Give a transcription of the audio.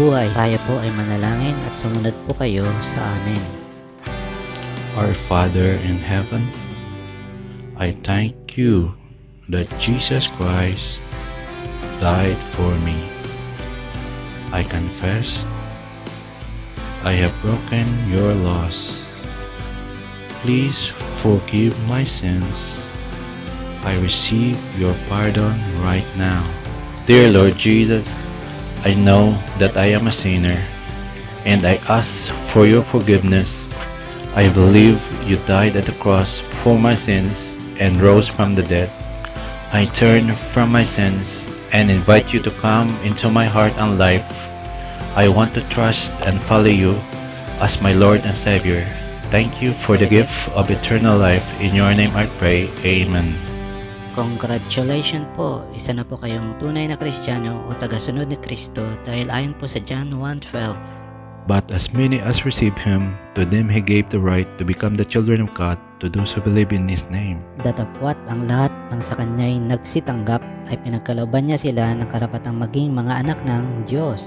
buhay. Tayo po ay manalangin at sumunod po kayo sa amin. Our Father in heaven, I thank you that Jesus Christ died for me. I confess I have broken your laws. Please forgive my sins. I receive your pardon right now. Dear Lord Jesus, I know that I am a sinner and I ask for your forgiveness. I believe you died at the cross for my sins and rose from the dead. I turn from my sins and invite you to come into my heart and life. I want to trust and follow you as my Lord and Savior. Thank you for the gift of eternal life. In your name I pray. Amen. Congratulations po! Isa na po kayong tunay na Kristiyano o tagasunod ni Kristo dahil ayon po sa John 1.12. But as many as receive him, to them he gave the right to become the children of God, to those who believe in his name. Datapwat ang lahat ng sa kanya'y nagsitanggap ay pinagkalooban niya sila ng karapatang maging mga anak ng Diyos.